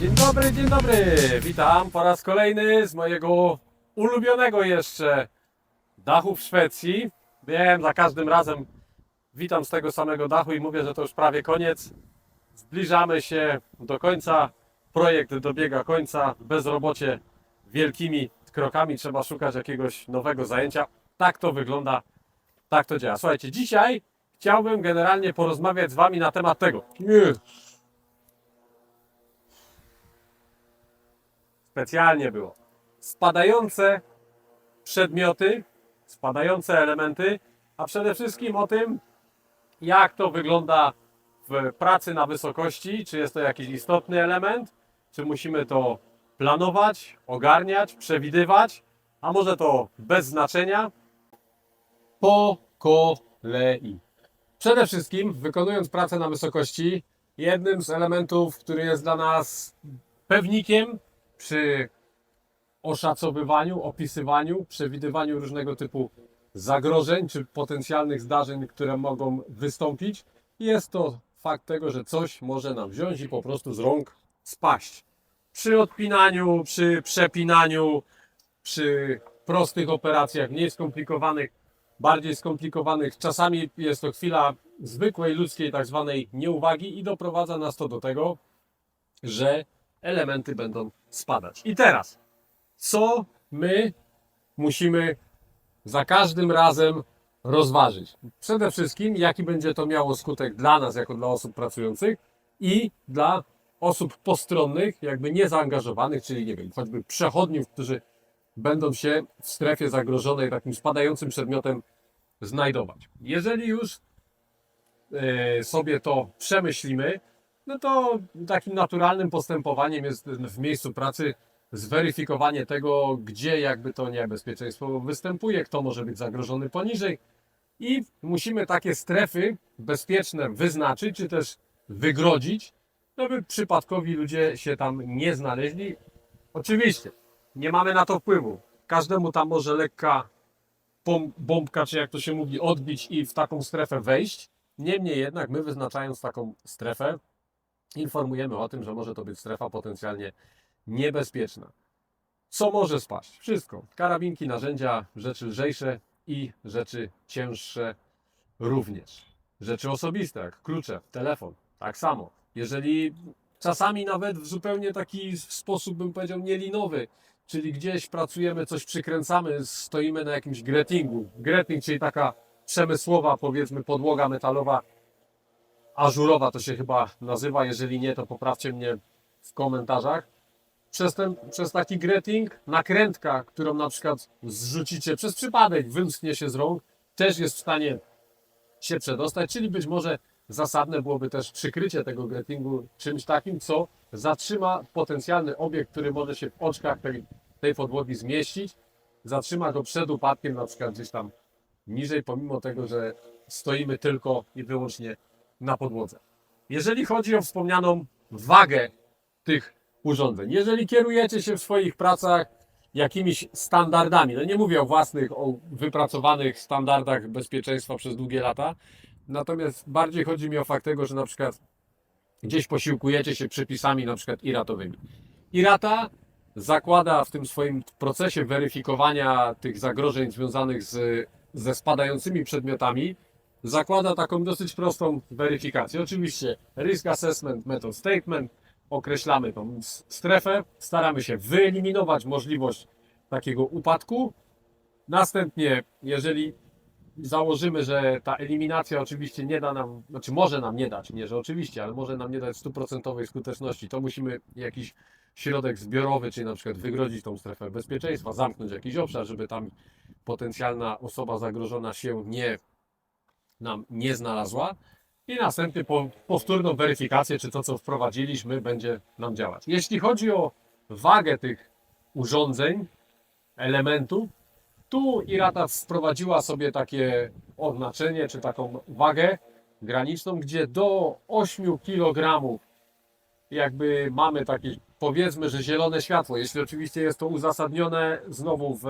Dzień dobry, dzień dobry. Witam po raz kolejny z mojego ulubionego jeszcze dachu w Szwecji. Wiem, za każdym razem witam z tego samego dachu i mówię, że to już prawie koniec. Zbliżamy się do końca. Projekt dobiega końca. Bezrobocie wielkimi krokami. Trzeba szukać jakiegoś nowego zajęcia. Tak to wygląda. Tak to działa. Słuchajcie, dzisiaj chciałbym generalnie porozmawiać z Wami na temat tego. Nie. Specjalnie było. Spadające przedmioty, spadające elementy, a przede wszystkim o tym, jak to wygląda w pracy na wysokości, czy jest to jakiś istotny element, czy musimy to planować, ogarniać, przewidywać, a może to bez znaczenia. Po kolei. Przede wszystkim, wykonując pracę na wysokości, jednym z elementów, który jest dla nas pewnikiem przy oszacowywaniu, opisywaniu, przewidywaniu różnego typu zagrożeń czy potencjalnych zdarzeń, które mogą wystąpić, jest to fakt tego, że coś może nam wziąć i po prostu z rąk spaść. Przy odpinaniu, przy przepinaniu, przy prostych operacjach, mniej skomplikowanych, bardziej skomplikowanych, czasami jest to chwila zwykłej ludzkiej tak zwanej nieuwagi i doprowadza nas to do tego, że elementy będą spadać. I teraz, co my musimy za każdym razem rozważyć? Przede wszystkim, jaki będzie to miało skutek dla nas, jako dla osób pracujących i dla osób postronnych, jakby niezaangażowanych, czyli nie wiem, choćby przechodniów, którzy będą się w strefie zagrożonej takim spadającym przedmiotem znajdować. Jeżeli już e, sobie to przemyślimy, no to takim naturalnym postępowaniem jest w miejscu pracy zweryfikowanie tego, gdzie jakby to niebezpieczeństwo występuje, kto może być zagrożony poniżej i musimy takie strefy bezpieczne wyznaczyć, czy też wygrodzić, żeby przypadkowi ludzie się tam nie znaleźli. Oczywiście, nie mamy na to wpływu. Każdemu tam może lekka bom- bombka, czy jak to się mówi, odbić i w taką strefę wejść. Niemniej jednak my wyznaczając taką strefę, informujemy o tym, że może to być strefa potencjalnie niebezpieczna. Co może spaść? Wszystko. Karabinki, narzędzia, rzeczy lżejsze i rzeczy cięższe również. Rzeczy osobiste, jak klucze, telefon, tak samo. Jeżeli czasami nawet w zupełnie taki sposób, bym powiedział, nielinowy, czyli gdzieś pracujemy, coś przykręcamy, stoimy na jakimś gretingu. Greting, czyli taka przemysłowa, powiedzmy, podłoga metalowa, ażurowa to się chyba nazywa, jeżeli nie, to poprawcie mnie w komentarzach. Przez, ten, przez taki greting nakrętka, którą na przykład zrzucicie przez przypadek, wymsknie się z rąk, też jest w stanie się przedostać, czyli być może zasadne byłoby też przykrycie tego gretingu czymś takim, co zatrzyma potencjalny obiekt, który może się w oczkach tej, tej podłogi zmieścić, zatrzyma go przed upadkiem, na przykład gdzieś tam niżej, pomimo tego, że stoimy tylko i wyłącznie na podłodze. Jeżeli chodzi o wspomnianą wagę tych urządzeń, jeżeli kierujecie się w swoich pracach jakimiś standardami, no nie mówię o własnych, o wypracowanych standardach bezpieczeństwa przez długie lata, natomiast bardziej chodzi mi o fakt tego, że na przykład gdzieś posiłkujecie się przepisami na przykład iratowymi. Irata zakłada w tym swoim procesie weryfikowania tych zagrożeń związanych z, ze spadającymi przedmiotami, zakłada taką dosyć prostą weryfikację. Oczywiście risk assessment, method statement, określamy tą strefę, staramy się wyeliminować możliwość takiego upadku. Następnie, jeżeli założymy, że ta eliminacja oczywiście nie da nam, znaczy może nam nie dać, nie że oczywiście, ale może nam nie dać stuprocentowej skuteczności, to musimy jakiś środek zbiorowy, czyli na przykład wygrodzić tą strefę bezpieczeństwa, zamknąć jakiś obszar, żeby tam potencjalna osoba zagrożona się nie nam nie znalazła i następnie po, powtórną weryfikację, czy to, co wprowadziliśmy, będzie nam działać. Jeśli chodzi o wagę tych urządzeń, elementów. Tu Irata wprowadziła sobie takie oznaczenie, czy taką wagę graniczną, gdzie do 8 kg jakby mamy takie, powiedzmy, że zielone światło, jeśli oczywiście jest to uzasadnione znowu w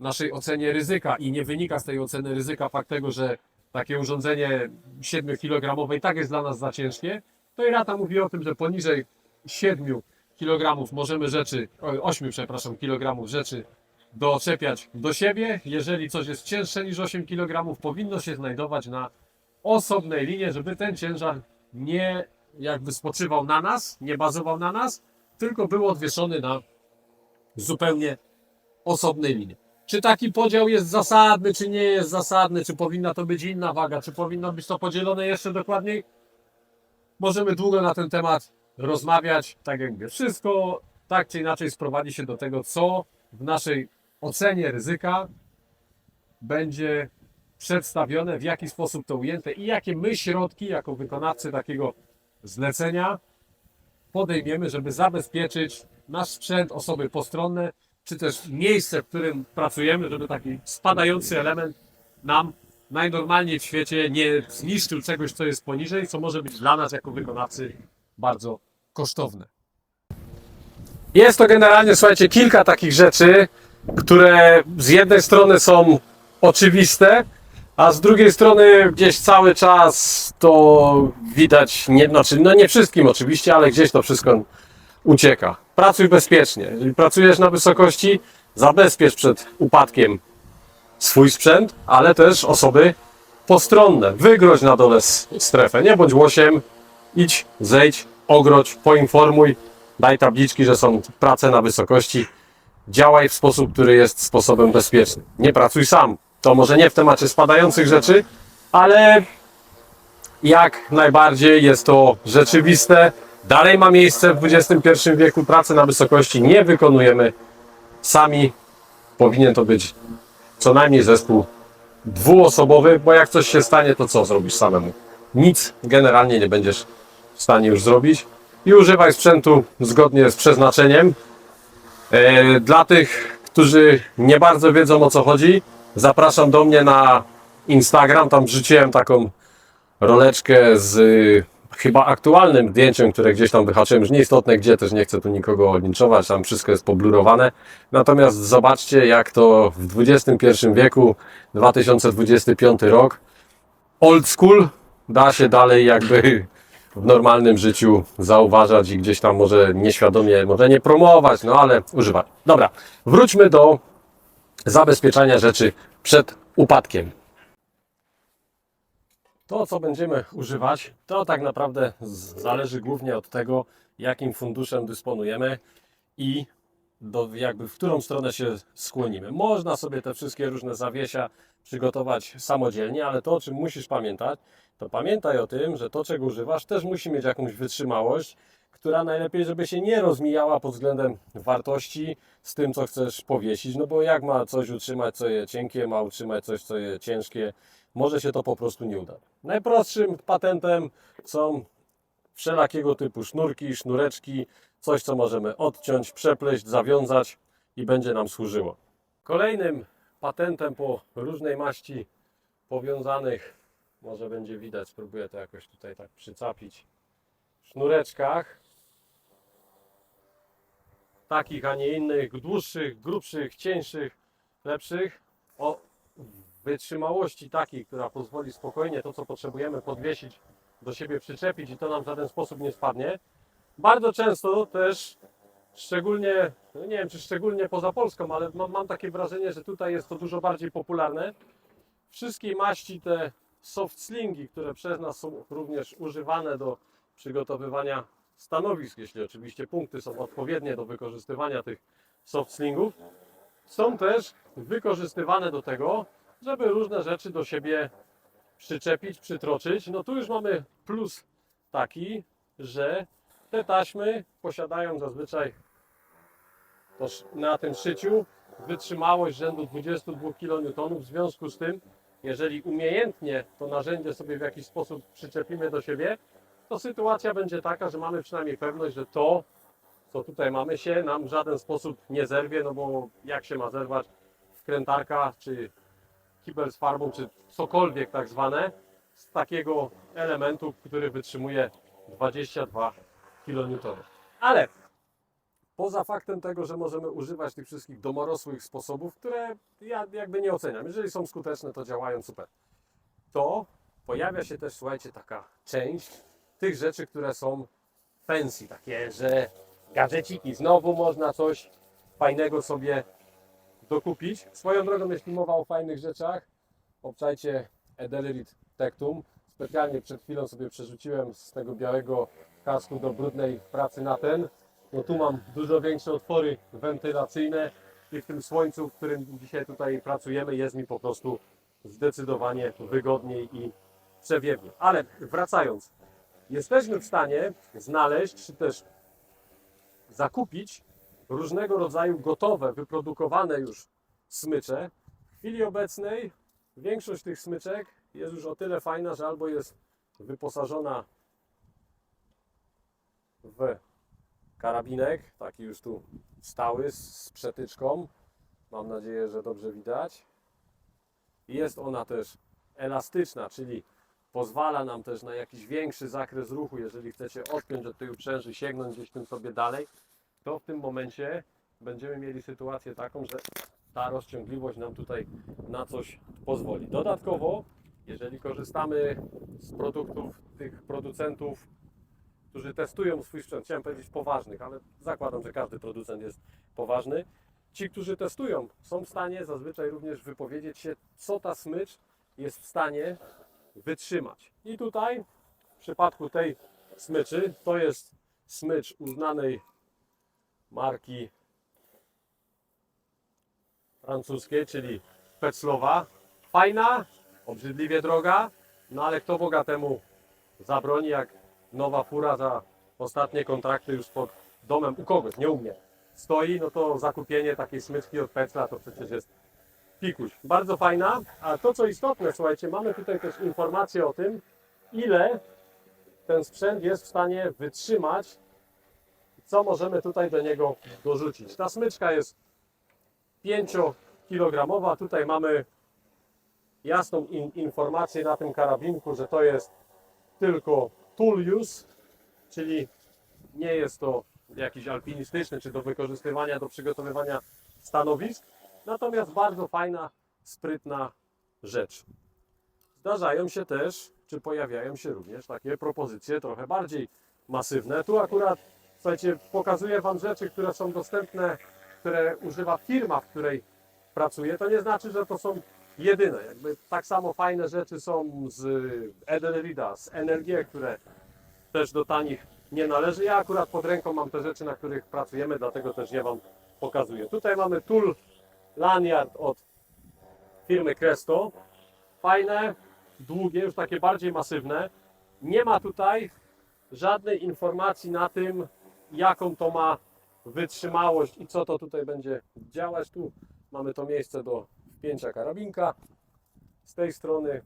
naszej ocenie ryzyka i nie wynika z tej oceny ryzyka fakt tego, że takie urządzenie 7 kg i tak jest dla nas za ciężkie, to Irata mówi o tym, że poniżej 7 kg możemy rzeczy, oj, 8 przepraszam, kg rzeczy doczepiać do siebie. Jeżeli coś jest cięższe niż 8 kg, powinno się znajdować na osobnej linie, żeby ten ciężar nie jakby spoczywał na nas, nie bazował na nas, tylko był odwieszony na zupełnie osobnej linie. Czy taki podział jest zasadny, czy nie jest zasadny, czy powinna to być inna waga, czy powinno być to podzielone jeszcze dokładniej? Możemy długo na ten temat rozmawiać. Tak jak mówię, wszystko tak czy inaczej sprowadzi się do tego, co w naszej ocenie ryzyka będzie przedstawione, w jaki sposób to ujęte i jakie my środki, jako wykonawcy takiego zlecenia, podejmiemy, żeby zabezpieczyć nasz sprzęt, osoby postronne, czy też miejsce, w którym pracujemy, żeby taki spadający element nam najnormalniej w świecie nie zniszczył czegoś, co jest poniżej, co może być dla nas jako wykonawcy bardzo kosztowne. Jest to generalnie, słuchajcie, kilka takich rzeczy, które z jednej strony są oczywiste, a z drugiej strony gdzieś cały czas to widać, nie, znaczy, no nie wszystkim oczywiście, ale gdzieś to wszystko ucieka. Pracuj bezpiecznie. Jeżeli pracujesz na wysokości, zabezpiecz przed upadkiem swój sprzęt, ale też osoby postronne. Wygroź na dole strefę, nie bądź łosiem, idź, zejdź, ogrodź, poinformuj, daj tabliczki, że są prace na wysokości. Działaj w sposób, który jest sposobem bezpiecznym. Nie pracuj sam. To może nie w temacie spadających rzeczy, ale jak najbardziej jest to rzeczywiste. Dalej ma miejsce w XXI wieku. Pracy na wysokości nie wykonujemy sami. Powinien to być co najmniej zespół dwuosobowy, bo jak coś się stanie, to co zrobisz samemu? Nic generalnie nie będziesz w stanie już zrobić. I używaj sprzętu zgodnie z przeznaczeniem. E, Dla tych, którzy nie bardzo wiedzą o co chodzi, zapraszam do mnie na Instagram. Tam wrzuciłem taką roleczkę z chyba aktualnym zdjęciem, które gdzieś tam wyhaczyłem. Już nieistotne gdzie, też nie chcę tu nikogo linczować, tam wszystko jest poblurowane. Natomiast zobaczcie, jak to w XXI wieku, 2025 rok, old school da się dalej jakby w normalnym życiu zauważać i gdzieś tam może nieświadomie, może nie promować, no ale używać. Dobra, wróćmy do zabezpieczania rzeczy przed upadkiem. To, co będziemy używać, to tak naprawdę zależy głównie od tego, jakim funduszem dysponujemy i do, jakby w którą stronę się skłonimy. Można sobie te wszystkie różne zawiesia przygotować samodzielnie, ale to, o czym musisz pamiętać, to pamiętaj o tym, że to, czego używasz, też musi mieć jakąś wytrzymałość, która najlepiej, żeby się nie rozmijała pod względem wartości z tym, co chcesz powiesić. No bo jak ma coś utrzymać, co je cienkie, ma utrzymać coś, co je ciężkie, może się to po prostu nie uda. Najprostszym patentem są wszelakiego typu sznurki, sznureczki, coś, co możemy odciąć, przepleść, zawiązać i będzie nam służyło. Kolejnym patentem po różnej maści powiązanych, może będzie widać, spróbuję to jakoś tutaj tak przycapić, sznureczkach, takich, a nie innych, dłuższych, grubszych, cieńszych, lepszych, o wytrzymałości takiej, która pozwoli spokojnie to, co potrzebujemy podwiesić, do siebie przyczepić i to nam w żaden sposób nie spadnie. Bardzo często też, szczególnie, no nie wiem czy szczególnie poza Polską, ale mam, mam takie wrażenie, że tutaj jest to dużo bardziej popularne. Wszystkie maści te soft slingi, które przez nas są również używane do przygotowywania stanowisk, jeśli oczywiście punkty są odpowiednie do wykorzystywania tych soft slingów, są też wykorzystywane do tego, żeby różne rzeczy do siebie przyczepić, przytroczyć. No tu już mamy plus taki, że te taśmy posiadają zazwyczaj też na tym szyciu wytrzymałość rzędu 22 kN. W związku z tym, jeżeli umiejętnie to narzędzie sobie w jakiś sposób przyczepimy do siebie, to sytuacja będzie taka, że mamy przynajmniej pewność, że to co tutaj mamy, się nam w żaden sposób nie zerwie, no bo jak się ma zerwać wkrętarka, czy kibel z farbą, czy cokolwiek tak zwane, z takiego elementu, który wytrzymuje 22 kN. Ale poza faktem tego, że możemy używać tych wszystkich domorosłych sposobów, które ja jakby nie oceniam. Jeżeli są skuteczne, to działają super. To pojawia się też, słuchajcie, taka część tych rzeczy, które są fancy, takie, że gadżeciki, znowu można coś fajnego sobie dokupić. Swoją drogą, jeśli mowa o fajnych rzeczach, obczajcie Edelrid Tectum. Specjalnie przed chwilą sobie przerzuciłem z tego białego kasku do brudnej pracy na ten. No tu mam dużo większe otwory wentylacyjne i w tym słońcu, w którym dzisiaj tutaj pracujemy, jest mi po prostu zdecydowanie wygodniej i przewiewnie. Ale wracając, jesteśmy w stanie znaleźć, czy też zakupić różnego rodzaju gotowe, wyprodukowane już smycze. W chwili obecnej większość tych smyczek jest już o tyle fajna, że albo jest wyposażona w karabinek, taki już tu stały z przetyczką. Mam nadzieję, że dobrze widać. Jest ona też elastyczna, czyli pozwala nam też na jakiś większy zakres ruchu. Jeżeli chcecie odpiąć od tej uprzęży, sięgnąć gdzieś tym sobie dalej, to w tym momencie będziemy mieli sytuację taką, że ta rozciągliwość nam tutaj na coś pozwoli. Dodatkowo, jeżeli korzystamy z produktów tych producentów, którzy testują swój sprzęt, chciałem powiedzieć poważnych, ale zakładam, że każdy producent jest poważny. Ci, którzy testują, są w stanie zazwyczaj również wypowiedzieć się, co ta smycz jest w stanie wytrzymać. I tutaj, w przypadku tej smyczy, to jest smycz uznanej marki francuskiej, czyli Petzlowa. Fajna, obrzydliwie droga, no ale kto bogatemu zabroni, jak nowa fura za ostatnie kontrakty już pod domem u kogoś, nie u mnie, stoi, no to zakupienie takiej smyczki od Petzla to przecież jest pikuś. Bardzo fajna, a to co istotne, słuchajcie, mamy tutaj też informację o tym, ile ten sprzęt jest w stanie wytrzymać co możemy tutaj do niego dorzucić. Ta smyczka jest 5-kilogramowa. Tutaj mamy jasną in informację na tym karabinku, że to jest tylko tool use, czyli nie jest to jakiś alpinistyczny, czy do wykorzystywania, do przygotowywania stanowisk. Natomiast bardzo fajna, sprytna rzecz. Zdarzają się też, czy pojawiają się również takie propozycje trochę bardziej masywne. Tu akurat, słuchajcie, pokazuję Wam rzeczy, które są dostępne, które używa firma, w której pracuję. To nie znaczy, że to są jedyne. Jakby tak samo fajne rzeczy są z Edelrida, z NLG, które też do tanich nie należy. Ja akurat pod ręką mam te rzeczy, na których pracujemy, dlatego też je Wam pokazuję. Tutaj mamy tool lanyard od firmy Cresto. Fajne, długie, już takie bardziej masywne. Nie ma tutaj żadnej informacji na tym, jaką to ma wytrzymałość i co to tutaj będzie działać. Tu mamy to miejsce do wpięcia karabinka. Z tej strony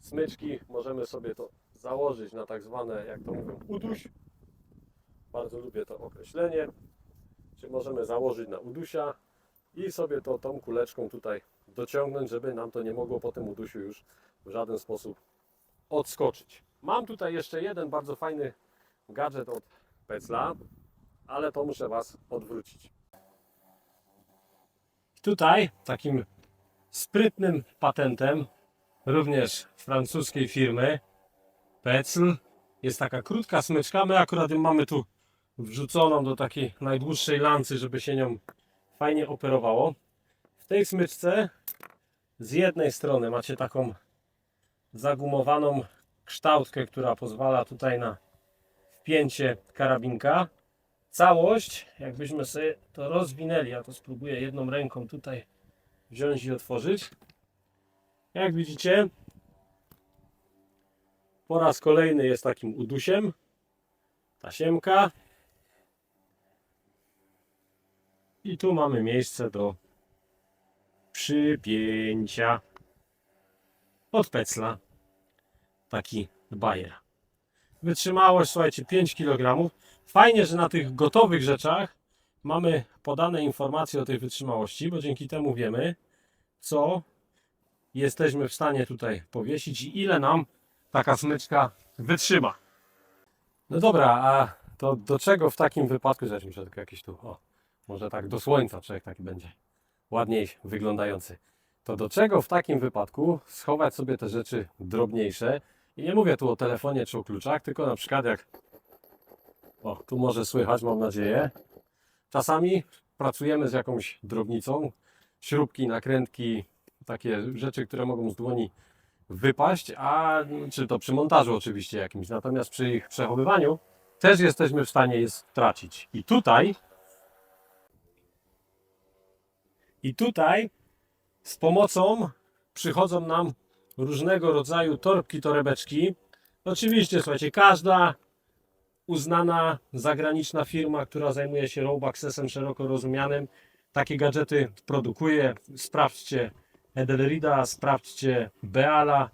smyczki możemy sobie to założyć na tak zwane, jak to mówią, uduś. Bardzo lubię to określenie. Czy możemy założyć na udusia i sobie to tą kuleczką tutaj dociągnąć, żeby nam to nie mogło po tym udusiu już w żaden sposób odskoczyć. Mam tutaj jeszcze jeden bardzo fajny gadżet od Pecla, ale to muszę Was odwrócić. Tutaj takim sprytnym patentem, również francuskiej firmy Pecl, jest taka krótka smyczka. My akurat ją mamy tu wrzuconą do takiej najdłuższej lancy, żeby się nią fajnie operowało. W tej smyczce z jednej strony macie taką zagumowaną kształtkę, która pozwala tutaj na wpięcie karabinka. Całość, jakbyśmy sobie to rozwinęli, ja to spróbuję jedną ręką tutaj wziąć i otworzyć. Jak widzicie, po raz kolejny jest takim udusiem. Tasiemka. I tu mamy miejsce do przypięcia od pecla. Taki bajer. Wytrzymałość, słuchajcie, 5 kg. Fajnie, że na tych gotowych rzeczach mamy podane informacje o tej wytrzymałości, bo dzięki temu wiemy, co jesteśmy w stanie tutaj powiesić i ile nam taka smyczka wytrzyma. No dobra, a to do czego w takim wypadku, że muszę tylko jakieś tu, o, może tak do słońca człowiek taki będzie ładniej wyglądający. To do czego w takim wypadku schować sobie te rzeczy drobniejsze? I nie mówię tu o telefonie czy o kluczach, tylko na przykład jak, o, tu może słychać, mam nadzieję. Czasami pracujemy z jakąś drobnicą, śrubki, nakrętki, takie rzeczy, które mogą z dłoni wypaść, a czy to przy montażu oczywiście jakimś, natomiast przy ich przechowywaniu też jesteśmy w stanie je stracić. I tutaj i tutaj z pomocą przychodzą nam różnego rodzaju torbki, torebeczki. Oczywiście, słuchajcie, każda uznana zagraniczna firma, która zajmuje się rope accessem szeroko rozumianym, takie gadżety produkuje. Sprawdźcie Edelrida, sprawdźcie Beala.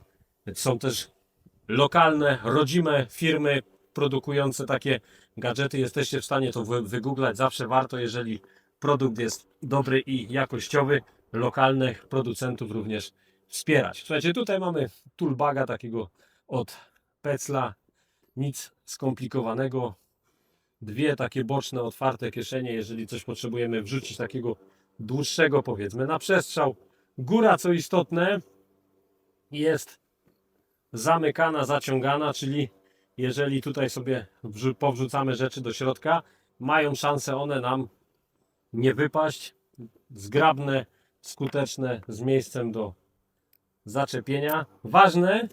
Są też lokalne, rodzime firmy produkujące takie gadżety. Jesteście w stanie to wy- wygooglać. Zawsze warto, jeżeli produkt jest dobry i jakościowy, lokalnych producentów również wspierać. Słuchajcie, tutaj mamy toolbaga takiego od Pecla. Nic skomplikowanego. Dwie takie boczne, otwarte kieszenie, jeżeli coś potrzebujemy wrzucić takiego dłuższego, powiedzmy, na przestrzał. Góra, co istotne, jest zamykana, zaciągana, czyli jeżeli tutaj sobie wrzu- powrzucamy rzeczy do środka, mają szansę one nam nie wypaść. Zgrabne, skuteczne, z miejscem do zaczepienia. Ważne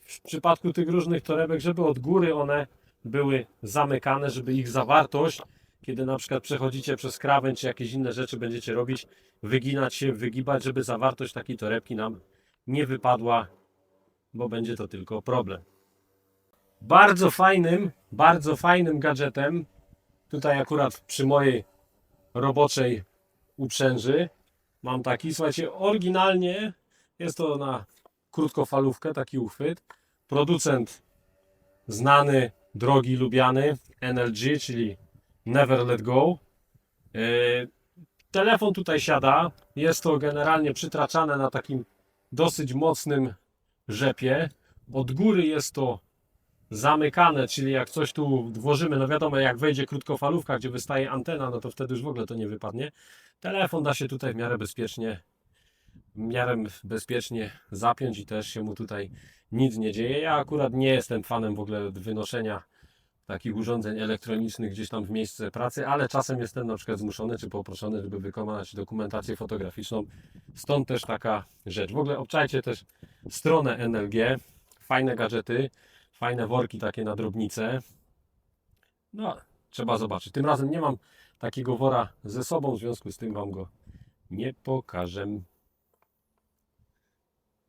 w przypadku tych różnych torebek, żeby od góry one były zamykane, żeby ich zawartość, kiedy na przykład przechodzicie przez krawędź czy jakieś inne rzeczy będziecie robić, wyginać się, wygibać, żeby zawartość takiej torebki nam nie wypadła, bo będzie to tylko problem. Bardzo fajnym, bardzo fajnym gadżetem, tutaj akurat przy mojej roboczej uprzęży mam taki, słuchajcie, oryginalnie jest to na krótkofalówkę, taki uchwyt. Producent znany, drogi, lubiany, NLG, czyli Never Let Go. Yy, Telefon tutaj siada. Jest to generalnie przytraczane na takim dosyć mocnym rzepie. Od góry jest to zamykane, czyli jak coś tu włożymy, no wiadomo, jak wejdzie krótkofalówka, gdzie wystaje antena, no to wtedy już w ogóle to nie wypadnie. Telefon da się tutaj w miarę bezpiecznie, w miarę bezpiecznie zapiąć i też się mu tutaj nic nie dzieje. Ja akurat nie jestem fanem w ogóle wynoszenia takich urządzeń elektronicznych gdzieś tam w miejsce pracy, ale czasem jestem na przykład zmuszony czy poproszony, żeby wykonać dokumentację fotograficzną. Stąd też taka rzecz. W ogóle obczajcie też stronę NLG. Fajne gadżety, fajne worki takie na drobnice. No, trzeba zobaczyć. Tym razem nie mam takiego wora ze sobą, w związku z tym Wam go nie pokażę.